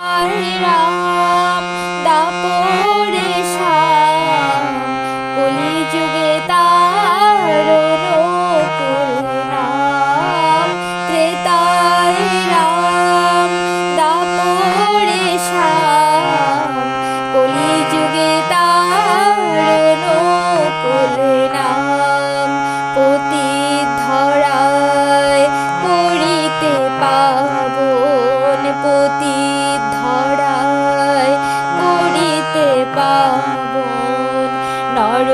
Hare Rama. পাবন নর